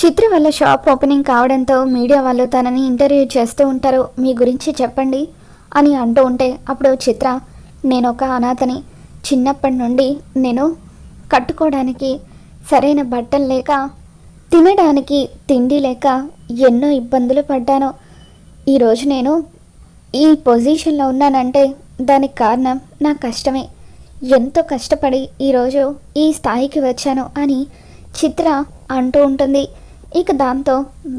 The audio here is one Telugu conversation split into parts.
చిత్ర వల్ల షాప్ ఓపెనింగ్ కావడంతో మీడియా వాళ్ళు తనని ఇంటర్వ్యూ చేస్తూ ఉంటారు. మీ గురించి చెప్పండి అని అంటూ ఉంటే అప్పుడు చిత్ర నేను ఒక అనాథని. చిన్నప్పటి నుండి నేను కట్టుకోవడానికి సరైన బట్టలు లేక తినడానికి తిండి లేక ఎన్నో ఇబ్బందులు పడ్డాను. ఈరోజు నేను ఈ పొజిషన్లో ఉన్నానంటే దానికి కారణం నా కష్టమే. ఎంతో కష్టపడి ఈరోజు ఈ స్థాయికి వచ్చాను అని చిత్ర అంటూ ఉంటుంది. ఇక దాంతో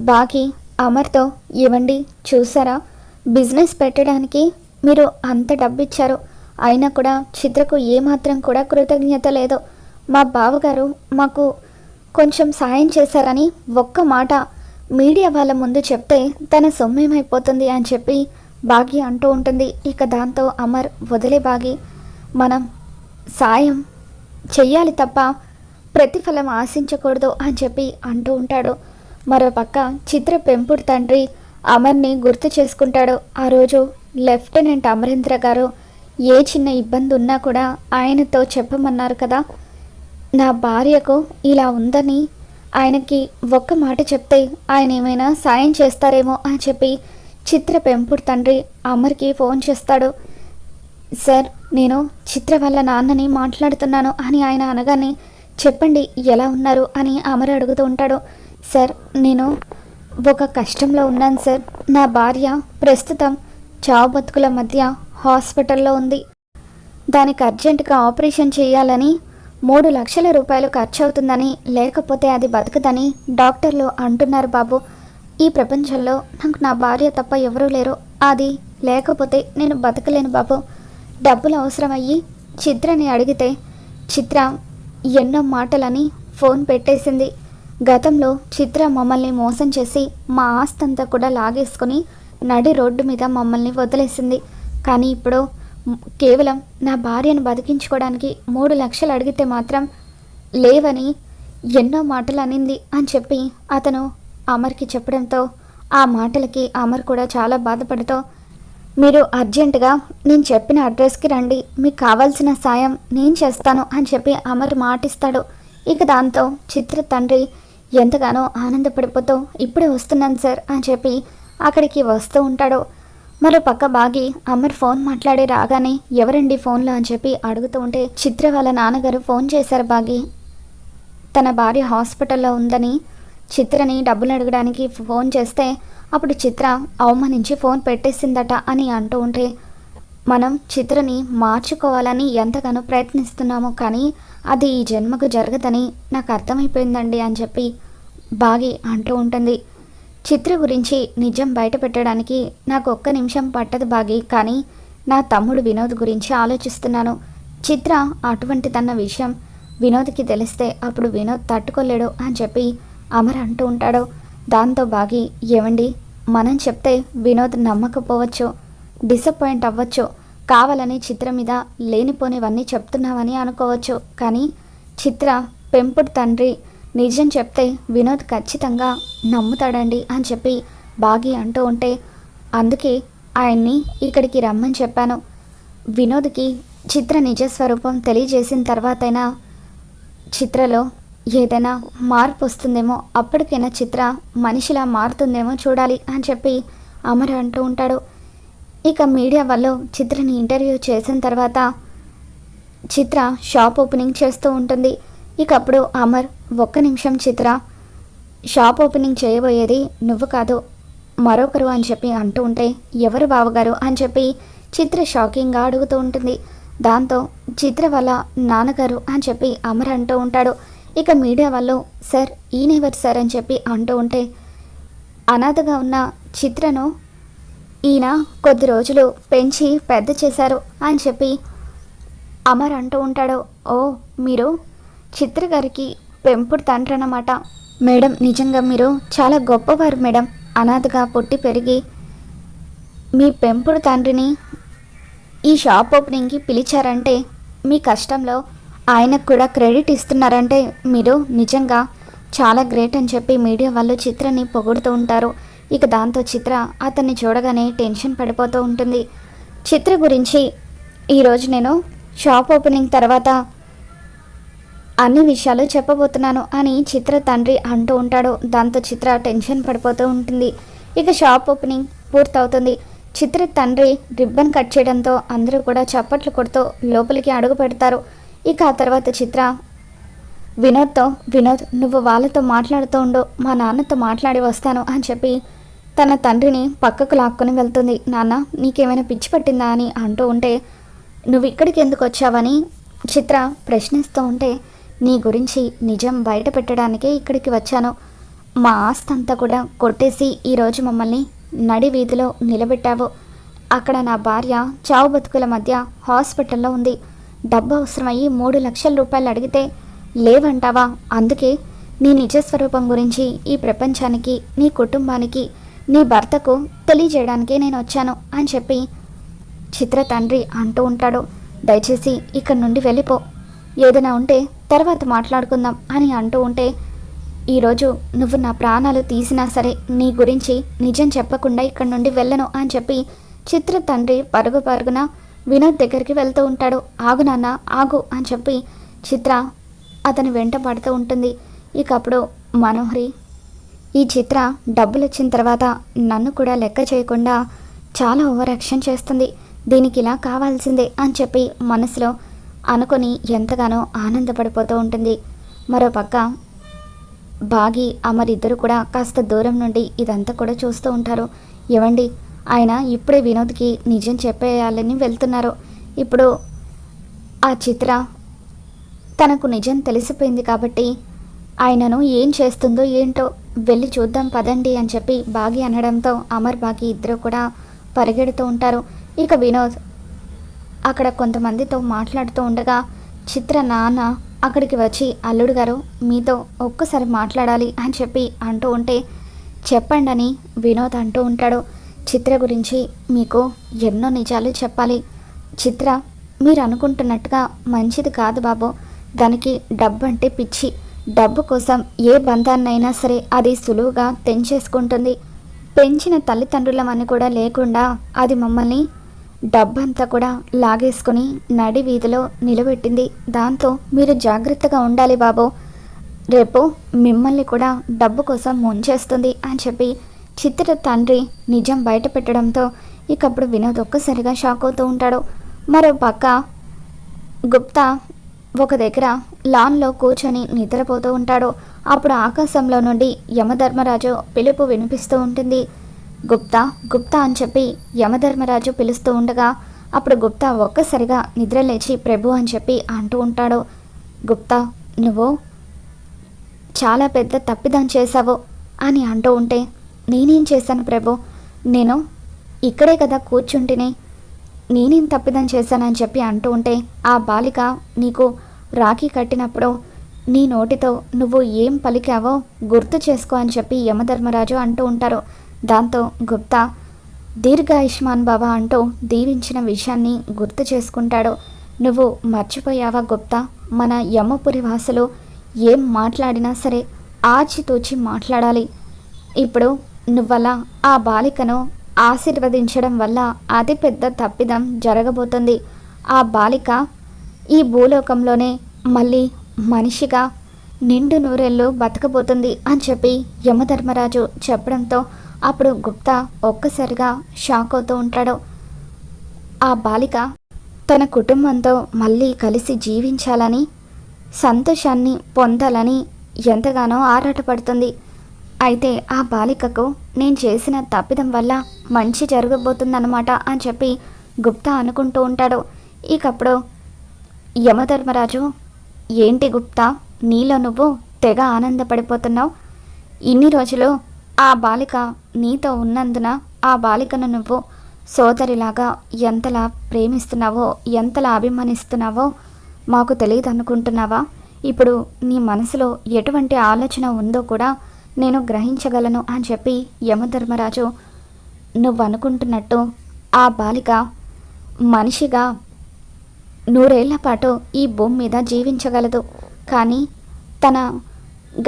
బాకీ అమర్తో ఇవ్వండి చూసారా? బిజినెస్ పెట్టడానికి మీరు అంత డబ్బు ఇచ్చారు అయినా కూడా చిత్రకు ఏమాత్రం కూడా కృతజ్ఞత లేదు. మా బావగారు మాకు కొంచెం సాయం చేశారని ఒక్క మాట మీడియా వాళ్ళ ముందు చెప్తే తన సొమ్మేమైపోతుంది అని చెప్పి బాగి అంటూ ఉంటుంది. ఇక దాంతో అమర్ వదిలే బాగి మనం సాయం చెయ్యాలి తప్ప ప్రతిఫలం ఆశించకూడదు అని చెప్పి అంటూ ఉంటాడు. మరోపక్క చిత్ర పెంపుడు తండ్రి అమర్ని గుర్తు చేసుకుంటాడు. ఆ రోజు లెఫ్టినెంట్ అమరేంద్ర గారు ఏ చిన్న ఇబ్బంది ఉన్నా కూడా ఆయనతో చెప్పమన్నారు కదా. నా భార్యకు ఇలా ఉందని ఆయనకి ఒక్క మాట చెప్తే ఆయన ఏమైనా సాయం చేస్తారేమో అని చెప్పి చిత్ర పెంపుడు తండ్రి అమర్కి ఫోన్ చేస్తాడు. సార్ నేను చిత్ర వాళ్ళ నాన్నని మాట్లాడుతున్నాను అని ఆయన అనగానే చెప్పండి ఎలా ఉన్నారు అని అమర్ అడుగుతూ ఉంటాడు. సార్ నేను ఒక కష్టంలో ఉన్నాను సార్. నా భార్య ప్రస్తుతం చావు బతుకుల మధ్య హాస్పిటల్లో ఉంది. దానికి అర్జెంటుగా ఆపరేషన్ చేయాలని మూడు లక్షల రూపాయలు ఖర్చు అవుతుందని లేకపోతే అది బతకదని డాక్టర్లు అంటున్నారు బాబు. ఈ ప్రపంచంలో నాకు నా భార్య తప్ప ఎవరూ లేరు. అది లేకపోతే నేను బతకలేను బాబు. డబ్బులు అవసరమయ్యి చిత్రని అడిగితే చిత్ర ఎన్నో మాటలని ఫోన్ పెట్టేసింది. గతంలో చిత్ర మమ్మల్ని మోసం చేసి మా ఆస్తంతా కూడా లాగేసుకొని నడి రోడ్డు మీద మమ్మల్ని వదిలేసింది. కానీ ఇప్పుడు కేవలం నా భార్యను బతికించుకోవడానికి మూడు లక్షలు అడిగితే మాత్రం లేవని ఎన్నో మాటలు అనింది అని చెప్పి అతను అమర్కి చెప్పడంతో ఆ మాటలకి అమర్ కూడా చాలా బాధపడుతూ మీరు అర్జెంటుగా నేను చెప్పిన అడ్రస్కి రండి మీకు కావాల్సిన సాయం నేను చేస్తాను అని చెప్పి అమర్ మాటిస్తాడు. ఇక దాంతో చిత్ర తండ్రి ఎంతగానో ఆనందపడిపోతూ ఇప్పుడే వస్తున్నాను సార్ అని చెప్పి అక్కడికి వస్తూ ఉంటాడు. మరో పక్క బాగి అమర్ ఫోన్ మాట్లాడి రాగానే ఎవరండి ఫోన్లో? అని చెప్పి అడుగుతూ ఉంటే చిత్ర వాళ్ళ నాన్నగారు ఫోన్ చేశారు బాగి. తన భార్య హాస్పిటల్లో ఉందని చిత్రని డబ్బులు అడగడానికి ఫోన్ చేస్తే అప్పుడు చిత్ర అవమానించి ఫోన్ పెట్టేసిందట అని అంటూ ఉంటే మనం చిత్రని మార్చుకోవాలని ఎంతగానో ప్రయత్నిస్తున్నాము కానీ అది ఈ జన్మకు జరగదని నాకు అర్థమైపోయిందండి అని చెప్పి బాగి అంటూ ఉంటుంది. చిత్ర గురించి నిజం బయట పెట్టడానికి నాకు ఒక్క నిమిషం పట్టదు బాగి కానీ నా తమ్ముడు వినోద్ గురించి ఆలోచిస్తున్నాను. చిత్ర అటువంటి తన విషయం వినోద్కి తెలిస్తే అప్పుడు వినోద్ తట్టుకోలేడు అని చెప్పి అమర్ అంటూ ఉంటాడు. దాంతో బాగి ఏమండి మనం చెప్తే వినోద్ నమ్మకపోవచ్చు డిసప్పాయింట్ అవ్వచ్చు. కావాలని చిత్ర మీద లేనిపోనివన్నీ చెప్తున్నామని అనుకోవచ్చు. కానీ చిత్ర పెంపుడు తండ్రి నిజం చెప్తే వినోద్ ఖచ్చితంగా నమ్ముతాడండి అని చెప్పి బాగి అంటూ ఉంటే అందుకే ఆయన్ని ఇక్కడికి రమ్మని చెప్పాను. వినోద్కి చిత్ర నిజ స్వరూపం తెలియజేసిన తర్వాతైనా చిత్రలో ఏదైనా మార్పు వస్తుందేమో అప్పటికైనా చిత్ర మనిషిలా మారుతుందేమో చూడాలి అని చెప్పి అమర్ అంటూ ఉంటాడు. ఇక మీడియా వాళ్ళు చిత్రని ఇంటర్వ్యూ చేసిన తర్వాత చిత్ర షాప్ ఓపెనింగ్ చేస్తూ ఉంటుంది. ఇక అప్పుడు అమర్ ఒక్క నిమిషం చిత్ర షాప్ ఓపెనింగ్ చేయబోయేది నువ్వు కాదు మరొకరు అని చెప్పి అంటూ ఉంటే ఎవరు బావగారు అని చెప్పి చిత్ర షాకింగ్గా అడుగుతూ ఉంటుంది. దాంతో చిత్ర వల్ల నాన్నగారు అని చెప్పి అమర్ అంటూ ఉంటాడు. ఇక మీడియా వాళ్ళు సార్ ఈయనెవరు సార్? అని చెప్పి అంటూ ఉంటే అనాథగా ఉన్న చిత్రను ఈయన కొద్ది రోజులు పెంచి పెద్ద చేశారు అని చెప్పి అమర్ అంటూ ఉంటాడు. ఓ మీరు చిత్ర గారికి పెంపుడు తండ్రి అన్నమాట. మేడం నిజంగా మీరు చాలా గొప్పవారు మేడం. అనాథగా పుట్టి పెరిగి మీ పెంపుడు తండ్రిని ఈ షాప్ ఓపెనింగ్కి పిలిచారంటే మీ కష్టంలో ఆయనకు కూడా క్రెడిట్ ఇస్తున్నారంటే మీరు నిజంగా చాలా గ్రేట్ అని చెప్పి మీడియా వాళ్ళు చిత్రని పొగుడుతూ ఉంటారు. ఇక దాంతో చిత్ర అతన్ని చూడగానే టెన్షన్ పడిపోతూ ఉంటుంది. చిత్ర గురించి ఈరోజు నేను షాప్ ఓపెనింగ్ తర్వాత అన్ని విషయాలు చెప్పబోతున్నాను అని చిత్ర తండ్రి అంటూ ఉంటాడు. దాంతో చిత్ర టెన్షన్ పడిపోతూ ఉంటుంది. ఇక షాప్ ఓపెనింగ్ పూర్తవుతుంది. చిత్ర తండ్రి రిబ్బన్ కట్ చేయడంతో అందరూ కూడా చప్పట్లు కొడుతూ లోపలికి అడుగు పెడతారు. ఇక ఆ తర్వాత చిత్ర వినోద్తో వినోద్ నువ్వు వాళ్ళతో మాట్లాడుతూ ఉండు. మా నాన్నతో మాట్లాడి వస్తాను అని చెప్పి తన తండ్రిని పక్కకు లాక్కొని వెళ్తుంది. నాన్న నీకేమైనా పిచ్చి పట్టిందా? అని అంటూ ఉంటే నువ్వు ఇక్కడికి ఎందుకు వచ్చావని? చిత్ర ప్రశ్నిస్తూ ఉంటే నీ గురించి నిజం బయట పెట్టడానికే ఇక్కడికి వచ్చాను. మా ఆస్తి అంతా కూడా కొట్టేసి ఈరోజు మమ్మల్ని నడి వీధిలో నిలబెట్టావు. అక్కడ నా భార్య చావు బతుకుల మధ్య హాస్పిటల్లో ఉంది. డబ్బు అవసరమయ్యి మూడు లక్షల రూపాయలు అడిగితే లేవంటావా? అందుకే నీ నిజస్వరూపం గురించి ఈ ప్రపంచానికి నీ కుటుంబానికి నీ భర్తకు తెలియజేయడానికే నేను వచ్చాను అని చెప్పి చిత్ర తండ్రి అంటూ ఉంటాడు. దయచేసి ఇక్కడ నుండి వెళ్ళిపో. ఏదైనా ఉంటే తర్వాత మాట్లాడుకుందాం అని అంటూ ఉంటే ఈరోజు నువ్వు నా ప్రాణాలు తీసినా సరే నీ గురించి నిజం చెప్పకుండా ఇక్కడ నుండి వెళ్ళను అని చెప్పి చిత్ర తండ్రి పరుగు పరుగున వినోద్ దగ్గరికి వెళ్తూ ఉంటాడు. ఆగు నాన్న ఆగు అని చెప్పి చిత్ర అతని వెంట పడుతూ ఉంటుంది. ఇకప్పుడు మనోహరి ఈ చిత్ర డబ్బులు వచ్చిన తర్వాత నన్ను కూడా లెక్క చేయకుండా చాలా ఓవర్ యాక్షన్ చేస్తుంది. దీనికి ఇలా కావాల్సిందే అని చెప్పి మనసులో అనుకొని ఎంతగానో ఆనందపడిపోతూ ఉంటుంది. మరోపక్క బాగి అమరిద్దరు కూడా కాస్త దూరం నుండి ఇదంతా కూడా చూస్తూ ఉంటారు. ఏవండి? ఆయన ఇప్పుడే వినోద్కి నిజం చెప్పేయాలని వెళ్తున్నారు. ఇప్పుడు ఆ చిత్ర తనకు నిజం తెలిసిపోయింది కాబట్టి ఆయనను ఏం చేస్తుందో ఏంటో వెళ్ళి చూద్దాం పదండి అని చెప్పి బాగి అనడంతో అమర్ బాగి ఇద్దరు కూడా పరిగెడుతూ ఉంటారు. ఇక వినోద్ అక్కడ కొంతమందితో మాట్లాడుతూ ఉండగా చిత్ర నాన్న అక్కడికి వచ్చి అల్లుడు గారు మీతో ఒక్కసారి మాట్లాడాలి అని చెప్పి అంటూ ఉంటే చెప్పండి అని వినోద్ అంటూ ఉంటాడు. చిత్ర గురించి మీకు ఎన్నో నిజాలు చెప్పాలి. చిత్ర మీరు అనుకుంటున్నట్టుగా మంచిది కాదు బాబు. దానికి డబ్బు అంటే పిచ్చి. డబ్బు కోసం ఏ బంధాన్నైనా సరే అది సులువుగా తెంచేసుకుంటుంది. పెంచిన తల్లిదండ్రులమని కూడా లేకుండా అది మమ్మల్ని డబ్బంతా కూడా లాగేసుకుని నడి వీధిలో నిలబెట్టింది. దాంతో మీరు జాగ్రత్తగా ఉండాలి బాబు. రేపు మిమ్మల్ని కూడా డబ్బు కోసం ముంచేస్తుంది అని చెప్పి చిత్ర తండ్రి నిజం బయట పెట్టడంతో ఇకప్పుడు వినోద్ ఒక్కసారిగా షాక్ అవుతూ ఉంటాడు. మరో పక్క గుప్తా ఒక దగ్గర లాన్లో కూర్చొని నిద్రపోతూ ఉంటాడు. అప్పుడు ఆకాశంలో నుండి యమధర్మరాజు పిలుపు వినిపిస్తూ ఉంటుంది. గుప్తా గుప్తా అని చెప్పి యమధర్మరాజు పిలుస్తూ ఉండగా అప్పుడు గుప్తా ఒక్కసారిగా నిద్రలేచి ప్రభు అని చెప్పి అంటూ ఉంటాడు. గుప్తా నువ్వు చాలా పెద్ద తప్పిదం చేశావు అని అంటూ ఉంటే నేనేం చేశాను ప్రభు? నేను ఇక్కడే కదా కూర్చుంటేనే. నేనేం తప్పిదం చేశానని చెప్పి అంటూ ఉంటే ఆ బాలిక నీకు రాఖీ కట్టినప్పుడు నీ నోటితో నువ్వు ఏం పలికావో గుర్తు చేసుకో అని చెప్పి యమధర్మరాజు అంటూ ఉంటారు. దాంతో గుప్తా దీర్ఘాయుష్మాన్ బాబా అంటూ దీవించిన విషయాన్ని గుర్తు చేసుకుంటాడు. నువ్వు మర్చిపోయావా గుప్తా? మన యమపురి వాసులు ఏం మాట్లాడినా సరే ఆచితూచి మాట్లాడాలి. ఇప్పుడు నువ్వలా ఆ బాలికను ఆశీర్వదించడం వల్ల అతిపెద్ద తప్పిదం జరగబోతుంది. ఆ బాలిక ఈ భూలోకంలోనే మళ్ళీ మనిషిగా నిండు నూరేళ్ళు బతకబోతుంది అని చెప్పి యమధర్మరాజు చెప్పడంతో అప్పుడు గుప్తా ఒక్కసారిగా షాక్ అవుతూ ఉంటాడు. ఆ బాలిక తన కుటుంబంతో మళ్ళీ కలిసి జీవించాలని సంతోషాన్ని పొందాలని ఎంతగానో ఆరాటపడుతుంది. అయితే ఆ బాలికకు నేను చేసిన తప్పిదం వల్ల మంచి జరగబోతుందన్నమాట అని చెప్పి గుప్తా అనుకుంటూ ఉంటాడు. ఇకప్పుడు యమధర్మరాజు ఏంటి గుప్తా నీలో నువ్వు తెగ ఆనందపడిపోతున్నావు? ఇన్ని రోజులు ఆ బాలిక నీతో ఉన్నందున ఆ బాలికను నువ్వు సోదరిలాగా ఎంతలా ప్రేమిస్తున్నావో ఎంతలా అభిమానిస్తున్నావో మాకు తెలియదు అనుకుంటున్నావా ఇప్పుడు నీ మనసులో ఎటువంటి ఆలోచన ఉందో కూడా నేను గ్రహించగలను అని చెప్పి యమధర్మరాజు నువ్వు అనుకుంటున్నట్టు ఆ బాలిక మనిషిగా నూరేళ్ళ పాటు ఈ భూమి మీద జీవించగలదు. కానీ తన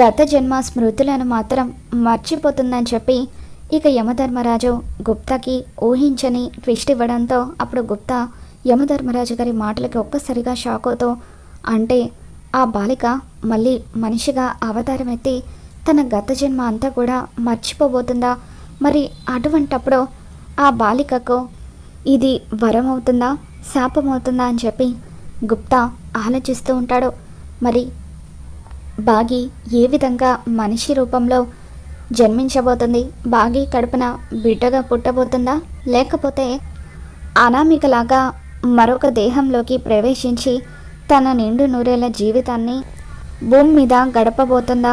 గత జన్మ స్మృతులను మాత్రం మర్చిపోతుందని చెప్పి ఇక యమధర్మరాజు గుప్తాకి ఊహించని ట్విస్ట్ ఇవ్వడంతో అప్పుడు గుప్తా యమధర్మరాజు గారి మాటలకి ఒక్కసారిగా షాక్ అవుతూ అంటే ఆ బాలిక మళ్ళీ మనిషిగా అవతారం ఎత్తి తన గత జన్మ అంతా కూడా మర్చిపోబోతుందా? మరి అటువంటప్పుడు ఆ బాలికకు ఇది వరం అవుతుందా శాపం అవుతుందా అని చెప్పి గుప్తా ఆలోచిస్తూ ఉంటాడు. మరి బాగి ఏ విధంగా మనిషి రూపంలో జన్మించబోతుంది? బాగి కడుపున బిడ్డగా పుట్టబోతుందా? లేకపోతే అనామికలాగా మరొక దేహంలోకి ప్రవేశించి తన నిండు నూరేళ్ళ జీవితాన్ని భూమి మీద గడపబోతుందా?